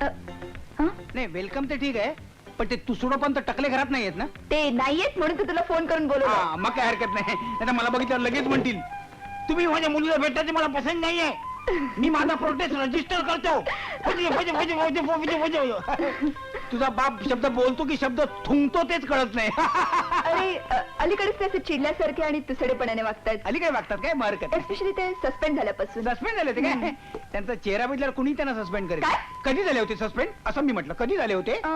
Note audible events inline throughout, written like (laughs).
अ, हं? नाही वेलकम ते ठीक आहे पण ते तुसडो पण तर टकले घरात नाही आहेत ना? ते नाहीयेत म्हणून तर तुला फोन करून बोलवलं. हा मग काय हरकत नाही. तर मला बघितलं लगेच म्हणतील तुम्ही माझ्या मुलीला भेटायचे मला पसंत नाहीये. मी माझा प्रोटेस्ट रजिस्टर करतो. फजे, फजे, फजे, फजे, फजे, फजे. तुझा बाप शब्द बोलतो की शब्द थुंकतो तेच कळत नाही. (laughs) अरे अ, अलीकडेच ते असे चिडल्यासारखे आणि तुसडेपणाने वागतायत. आली काय? वागतात काय एस्पेशली ते सस्पेंड झाल्यापासून. सस्पेंड झाले होते काय? त्यांचा चेहरा बघितल्यावर कुणी त्यांना सस्पेंड करेल? काय? कधी झाले होते सस्पेंड असं मी म्हटलं. कधी झाले होते? अ,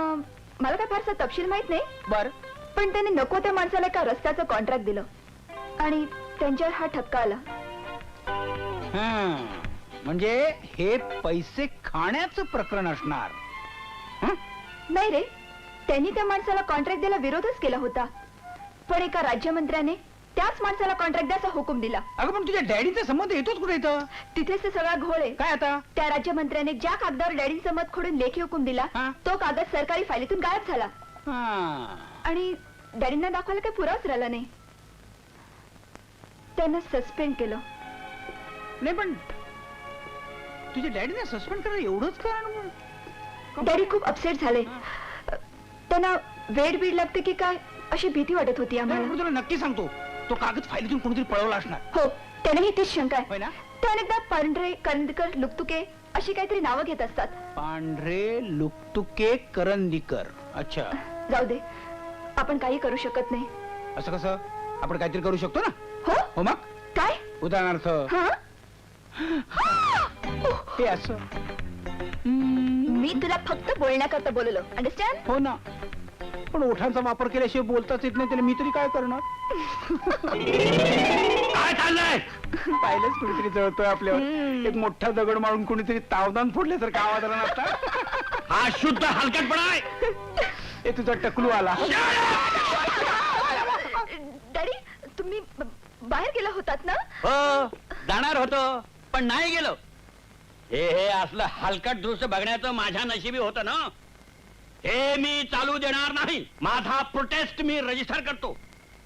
मला काय फारसा तपशील माहीत नाही. बर. पण त्याने नको त्या माणसाला एका रस्त्याचं कॉन्ट्रॅक्ट दिलं. आणि त्यांच्यावर हा ठपका आला. म्हणजे हे पैसे खाण्याचं प्रकरण असणार. हं? नाही रे. त्यांनी त्या माणसाला कॉन्ट्रॅक्ट द्यायला विरोधच केला होता. पण एका राज्यमंत्र्याने त्याच माणसाला कॉन्ट्रॅक्ट द्यायचा हुकूम दिला. अगं पण तुझ्या डॅडीचा संबंध येतोच कुठे इथं? तिथेच ते सगळा घोळ आहे. काय आता? त्या राज्यमंत्र्याने ज्या कागदावर डॅडींचं मत खोडून लेखी हुकूम दिला हा. तो कागद सरकारी फाईलीतून गायब झाला. हा. आणि डॅडींना दाखवायला काही पुरावाच राहिला नाही. त्यांना सस्पेंड केलं. नाही पण तुझ्या डॅडीने सस्पेंड करायला एवढंच कारण डॅडी खूप अपसेट झाले. त्यांना वेड बीड लागते की काय? अशी भीती वाटत होती नाही, आम्हाला. तुला नक्की सांगतो तो कागद फाईलीतून कोणीतरी पळवला असणार. हो त्यानेही तीच शंका होय आहे ना? ते अनेकदा पांढरे करंदकर लुकतुके अशी काहीतरी नावं घेत असतात. पांढरे लुकतुके करंदीकर. अच्छा. जाऊ दे. आपण काही करू शकत नाही. असं कसं? आपण काहीतरी करू शकतो ना? हो? हो मग? काय? उदाहरणार्थ. हा? हे असं. मी तुला फक्त बोलण्याकरता बोललो. अंडरस्टँड हो ना. पण ओठांचा वापर केल्याशिवाय बोलताच येत नाही त्याला मी तरी काय करणार? काय चाललंय? पाहिलंच कुणीतरी जळतोय आपल्यावर. एक मोठा दगड मारून कुणीतरी तावदान फोडल्यासारखा आवाज आला नसता हा शुद्ध हलकटपणा आहे. हे तुझा टकलू आला. डॅडी तुम्ही ब- बाहेर गेला होतात ना? हो जाणार होतो पण नाही गेलो. हे हे असलं हलकट दृश्य बघण्याचं माझ्या नशिबी होतं ना. हे मी चालू देणार नाही. माझा प्रोटेस्ट मी रजिस्टर करतो.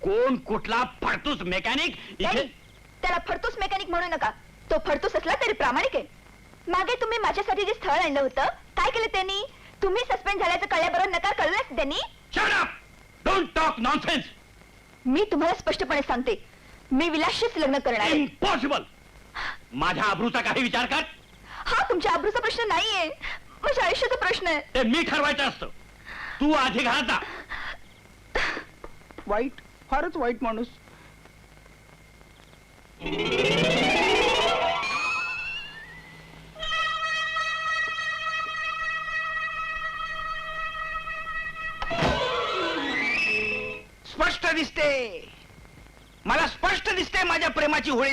कोण कुठला फडतूस मेकॅनिक डॅडी त्याला फडतूस मेकॅनिक म्हणू नका. तो फडतूस असला तरी प्रामाणिक आहे. मागे तुम्ही माझ्यासाठी जे स्थळ आणलं होतं काय केलं त्यांनी? तुम्ही सस्पेंड झाल्याचं कळल्याबरोबर नकार कळलंच त्यांनी? डोंट टॉक नॉनसेन्स मी तुम्हाला स्पष्टपणे सांगते. मी विलासशीच लग्न करणार आहे. इम्पॉसिबल माझ्या अब्रूचा काही विचार कर. हा तुमच्या आबरूचा प्रश्न नाहीये. माझ्या आयुष्याचा प्रश्न आहे. ते मी ठरवायचं असतं. तू आधी घरात जा. वाईट फारच वाईट माणूस. स्पष्ट दिसते. मला स्पष्ट दिसते माझ्या प्रेमाची होळी.